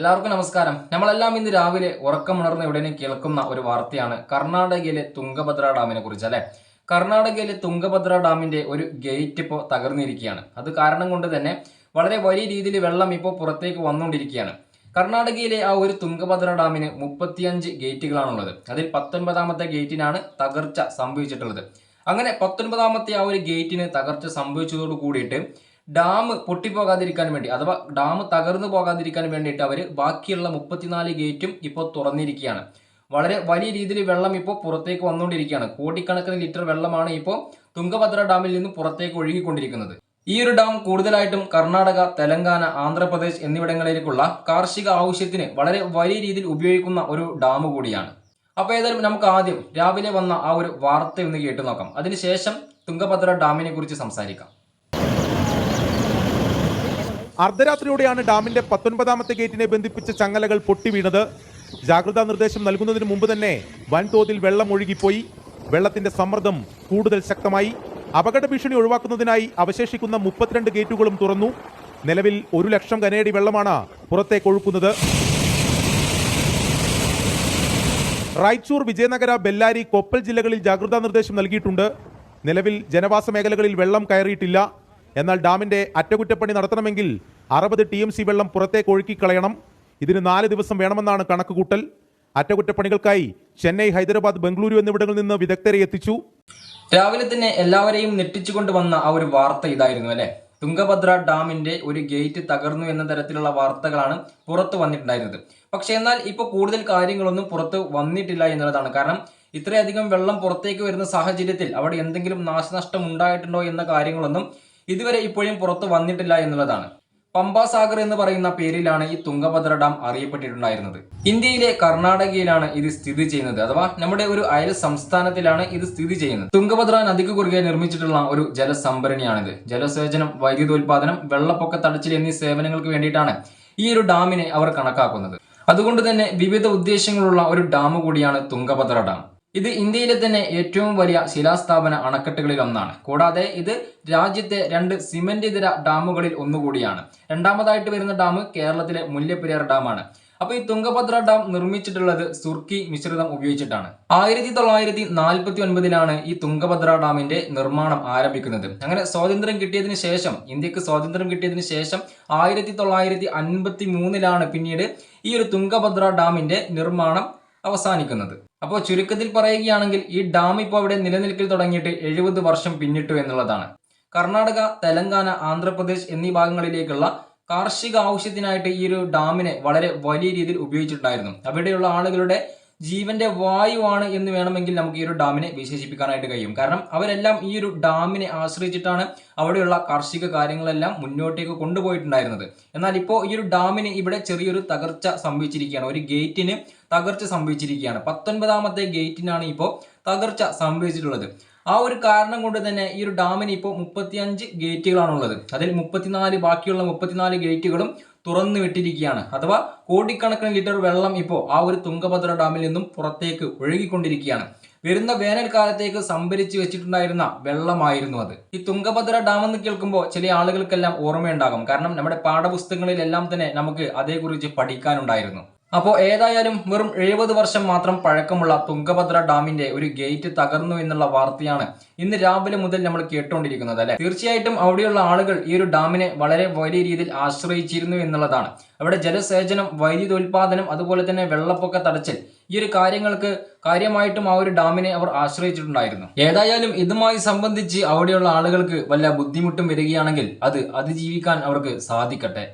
എല്ലാവർക്കും നമസ്കാരം. നമ്മളെല്ലാം ഇന്ന് രാവിലെ ഉറക്കമുണർന്ന് ഉടനെ കേൾക്കുന്ന ഒരു വാർത്തയാണ് കർണാടകയിലെ തുങ്കഭദ്ര ഡാമിനെ കുറിച്ച് അല്ലെ? കർണാടകയിലെ തുങ്കഭദ്ര ഡാമിന്റെ ഒരു ഗേറ്റ് ഇപ്പോൾ തകർന്നിരിക്കുകയാണ്. അത് കാരണം കൊണ്ട് തന്നെ വളരെ വലിയ രീതിയിൽ വെള്ളം ഇപ്പോൾ പുറത്തേക്ക് വന്നുകൊണ്ടിരിക്കുകയാണ്. കർണാടകയിലെ ആ ഒരു തുങ്കഭദ്ര ഡാമിന് മുപ്പത്തിയഞ്ച് ഗേറ്റുകളാണുള്ളത്. അതിൽ പത്തൊൻപതാമത്തെ ഗേറ്റിനാണ് തകർച്ച സംഭവിച്ചിട്ടുള്ളത്. അങ്ങനെ പത്തൊൻപതാമത്തെ ആ ഒരു ഗേറ്റിന് തകർച്ച സംഭവിച്ചതോട് കൂടിയിട്ട് ഡാം പൊട്ടിപ്പോകാതിരിക്കാൻ വേണ്ടി അഥവാ ഡാം തകർന്നു പോകാതിരിക്കാൻ വേണ്ടിയിട്ട് അവർ ബാക്കിയുള്ള മുപ്പത്തിനാല് ഗേറ്റും ഇപ്പോൾ തുറന്നിരിക്കുകയാണ്. വളരെ വലിയ രീതിയിൽ വെള്ളം ഇപ്പോൾ പുറത്തേക്ക് വന്നുകൊണ്ടിരിക്കുകയാണ്. കോടിക്കണക്കിന് ലിറ്റർ വെള്ളമാണ് ഇപ്പോൾ തുങ്കഭദ്ര ഡാമിൽ നിന്ന് പുറത്തേക്ക് ഒഴുകിക്കൊണ്ടിരിക്കുന്നത്. ഈ ഒരു ഡാം കൂടുതലായിട്ടും കർണാടക തെലങ്കാന ആന്ധ്രാപ്രദേശ് എന്നിവിടങ്ങളിലേക്കുള്ള കാർഷിക ആവശ്യത്തിന് വളരെ വലിയ രീതിയിൽ ഉപയോഗിക്കുന്ന ഒരു ഡാം കൂടിയാണ്. അപ്പോൾ ഏതായാലും നമുക്ക് ആദ്യം രാവിലെ വന്ന ആ ഒരു വാർത്ത ഒന്ന് കേട്ടു നോക്കാം. അതിനുശേഷം തുങ്കഭദ്ര ഡാമിനെ കുറിച്ച് സംസാരിക്കാം. അർദ്ധരാത്രിയോടെയാണ് ഡാമിന്റെ പത്തൊൻപതാമത്തെ ഗേറ്റിനെ ബന്ധിപ്പിച്ച ചങ്ങലകൾ പൊട്ടിവീണത് ജാഗ്രതാ നിർദ്ദേശം നൽകുന്നതിന് മുമ്പ് തന്നെ വൻതോതിൽ വെള്ളം ഒഴുകിപ്പോയി. വെള്ളത്തിന്റെ സമ്മർദ്ദം കൂടുതൽ ശക്തമായി. അപകട ഭീഷണി ഒഴിവാക്കുന്നതിനായി അവശേഷിക്കുന്ന മുപ്പത്തിരണ്ട് ഗേറ്റുകളും തുറന്നു. നിലവിൽ ഒരു ലക്ഷം കനേടി വെള്ളമാണ് പുറത്തേക്ക് ഒഴുക്കുന്നത്. റായ്ചൂർ വിജയനഗര ബെല്ലാരി കൊപ്പൽ ജില്ലകളിൽ ജാഗ്രതാ നിർദ്ദേശം നൽകിയിട്ടുണ്ട്. നിലവിൽ ജനവാസ മേഖലകളിൽ വെള്ളം കയറിയിട്ടില്ല. എന്നാൽ ഡാമിന്റെ അറ്റകുറ്റപ്പണി നടത്തണമെങ്കിൽ അറുപത് ടി എം സി വെള്ളം പുറത്തേക്ക് ഒഴുക്കിക്കളയണം. ഇതിന് നാല് ദിവസം വേണമെന്നാണ് കണക്കുകൂട്ടൽ. അറ്റകുറ്റപ്പണികൾക്കായി ചെന്നൈ ഹൈദരാബാദ് ബംഗളൂരു എന്നിവിടങ്ങളിൽ നിന്ന് വിദഗ്ധരെ എത്തിച്ചു. രാവിലെ തന്നെ എല്ലാവരെയും ഞെട്ടിച്ചുകൊണ്ട് വന്ന ആ ഒരു വാർത്ത ഇതായിരുന്നു അല്ലെ? തുംഗഭദ്ര ഡാമിന്റെ ഒരു ഗേറ്റ് തകർന്നു എന്ന തരത്തിലുള്ള വാർത്തകളാണ് പുറത്തു വന്നിട്ടുണ്ടായിരുന്നത്. പക്ഷെ എന്നാൽ ഇപ്പോൾ കൂടുതൽ കാര്യങ്ങളൊന്നും പുറത്ത് വന്നിട്ടില്ല എന്നുള്ളതാണ്. കാരണം ഇത്രയധികം വെള്ളം പുറത്തേക്ക് വരുന്ന സാഹചര്യത്തിൽ അവിടെ എന്തെങ്കിലും നാശനഷ്ടം ഉണ്ടായിട്ടുണ്ടോ എന്ന കാര്യങ്ങളൊന്നും ഇതുവരെ ഇപ്പോഴും പുറത്തു വന്നിട്ടില്ല എന്നുള്ളതാണ്. പമ്പാസാഗർ എന്ന് പറയുന്ന പേരിലാണ് ഈ തുങ്കഭദ്ര ഡാം അറിയപ്പെട്ടിട്ടുണ്ടായിരുന്നത്. ഇന്ത്യയിലെ കർണാടകയിലാണ് ഇത് സ്ഥിതി ചെയ്യുന്നത്. അഥവാ നമ്മുടെ ഒരു അയൽ സംസ്ഥാനത്തിലാണ് ഇത് സ്ഥിതി ചെയ്യുന്നത്. തുങ്കഭദ്ര നദിക്ക് കുറുകെ നിർമ്മിച്ചിട്ടുള്ള ഒരു ജലസംഭരണിയാണിത്. ജലസേചനം വൈദ്യുതോൽപാദനം വെള്ളപ്പൊക്ക തടച്ചിൽ എന്നീ സേവനങ്ങൾക്ക് വേണ്ടിയിട്ടാണ് ഈ ഒരു ഡാമിനെ അവർ കണക്കാക്കുന്നത്. അതുകൊണ്ട് തന്നെ വിവിധ ഉദ്ദേശങ്ങളുള്ള ഒരു ഡാം കൂടിയാണ് തുങ്കഭദ്ര ഡാം. ഇത് ഇന്ത്യയിലെ തന്നെ ഏറ്റവും വലിയ ശിലാസ്ഥാപന അണക്കെട്ടുകളിൽ ഒന്നാണ് കൂടാതെ ഇത് രാജ്യത്തെ രണ്ട് സിമന്റ് ഇതര ഡാമുകളിൽ ഒന്നുകൂടിയാണ്. രണ്ടാമതായിട്ട് വരുന്ന ഡാം കേരളത്തിലെ മുല്ലപ്പെരിയാർ ഡാമാണ്. അപ്പൊ ഈ തുങ്കഭദ്ര ഡാം നിർമ്മിച്ചിട്ടുള്ളത് സുർക്കി മിശ്രിതം ഉപയോഗിച്ചിട്ടാണ്. ആയിരത്തി തൊള്ളായിരത്തി നാൽപ്പത്തി ഒൻപതിലാണ് ഈ തുങ്കഭദ്ര ഡാമിന്റെ നിർമ്മാണം ആരംഭിക്കുന്നത്. അങ്ങനെ സ്വാതന്ത്ര്യം കിട്ടിയതിന് ശേഷം ഇന്ത്യയ്ക്ക് സ്വാതന്ത്ര്യം കിട്ടിയതിന് ശേഷം ആയിരത്തി തൊള്ളായിരത്തി അൻപത്തി മൂന്നിലാണ് പിന്നീട് ഈ ഒരു തുങ്കഭദ്ര ഡാമിന്റെ നിർമ്മാണം അവസാനിക്കുന്നത്. അപ്പോൾ ചുരുക്കത്തിൽ പറയുകയാണെങ്കിൽ ഈ ഡാം ഇപ്പോൾ അവിടെ നിലനിൽക്കൽ തുടങ്ങിയിട്ട് എഴുപത് വർഷം പിന്നിട്ടു എന്നുള്ളതാണ്. കർണാടക തെലങ്കാന ആന്ധ്രാപ്രദേശ് എന്നീ ഭാഗങ്ങളിലേക്കുള്ള കാർഷിക ആവശ്യത്തിനായിട്ട് ഈ ഒരു ഡാമിനെ വളരെ വലിയ രീതിയിൽ ഉപയോഗിച്ചിട്ടുണ്ടായിരുന്നു. അവിടെയുള്ള ആളുകളുടെ ജീവന്റെ വായുവാണ് എന്ന് വേണമെങ്കിൽ നമുക്ക് ഈ ഒരു ഡാമിനെ വിശേഷിപ്പിക്കാനായിട്ട് കഴിയും. കാരണം അവരെല്ലാം ഈ ഒരു ഡാമിനെ ആശ്രയിച്ചിട്ടാണ് അവിടെയുള്ള കാർഷിക കാര്യങ്ങളെല്ലാം മുന്നോട്ടേക്ക് കൊണ്ടുപോയിട്ടുണ്ടായിരുന്നത്. എന്നാൽ ഇപ്പോൾ ഈ ഒരു ഡാമിന് ഇവിടെ ചെറിയൊരു തകർച്ച സംഭവിച്ചിരിക്കുകയാണ്. ഒരു ഗേറ്റിന് തകർച്ച സംഭവിച്ചിരിക്കുകയാണ്. പത്തൊൻപതാമത്തെ ഗേറ്റിനാണ് ഇപ്പോൾ തകർച്ച സംഭവിച്ചിട്ടുള്ളത്. ആ ഒരു കാരണം കൊണ്ട് തന്നെ ഈ ഒരു ഡാമിന് ഇപ്പോൾ മുപ്പത്തിയഞ്ച് ഗേറ്റുകളാണുള്ളത് അതിൽ മുപ്പത്തിനാല് ബാക്കിയുള്ള മുപ്പത്തിനാല് ഗേറ്റുകളും തുറന്നു വിട്ടിരിക്കുകയാണ്. അഥവാ കോടിക്കണക്കിന് ലിറ്റർ വെള്ളം ഇപ്പോൾ ആ ഒരു തുങ്കഭദ്ര ഡാമിൽ നിന്നും പുറത്തേക്ക് ഒഴുകിക്കൊണ്ടിരിക്കുകയാണ്. വരുന്ന വേനൽക്കാലത്തേക്ക് സംഭരിച്ചു വെച്ചിട്ടുണ്ടായിരുന്ന വെള്ളമായിരുന്നു അത്. ഈ തുങ്കഭദ്ര ഡാം എന്ന് കേൾക്കുമ്പോൾ ചില ആളുകൾക്കെല്ലാം ഓർമ്മയുണ്ടാകും. കാരണം നമ്മുടെ പാഠപുസ്തകങ്ങളിലെല്ലാം തന്നെ നമുക്ക് അതേക്കുറിച്ച് പഠിക്കാനുണ്ടായിരുന്നു. അപ്പോൾ ഏതായാലും വെറും എഴുപത് വർഷം മാത്രം പഴക്കമുള്ള തുങ്കഭദ്ര ഡാമിന്റെ ഒരു ഗേറ്റ് തകർന്നു എന്നുള്ള വാർത്തയാണ് ഇന്ന് രാവിലെ മുതൽ നമ്മൾ കേട്ടുകൊണ്ടിരിക്കുന്നത് അല്ലെ? തീർച്ചയായിട്ടും അവിടെയുള്ള ആളുകൾ ഈ ഒരു ഡാമിനെ വളരെ വലിയ രീതിയിൽ ആശ്രയിച്ചിരുന്നു എന്നുള്ളതാണ്. അവിടെ ജലസേചനം വൈദ്യുതി വൈദ്യുതോൽപാദനം അതുപോലെ തന്നെ വെള്ളപ്പൊക്ക തടച്ചൽ ഈ ഒരു കാര്യങ്ങൾക്ക് കാര്യമായിട്ടും ആ ഒരു ഡാമിനെ അവർ ആശ്രയിച്ചിട്ടുണ്ടായിരുന്നു. ഏതായാലും ഇതുമായി സംബന്ധിച്ച് അവിടെയുള്ള ആളുകൾക്ക് വല്ല ബുദ്ധിമുട്ടും വരികയാണെങ്കിൽ അത് അതിജീവിക്കാൻ അവർക്ക് സാധിക്കട്ടെ.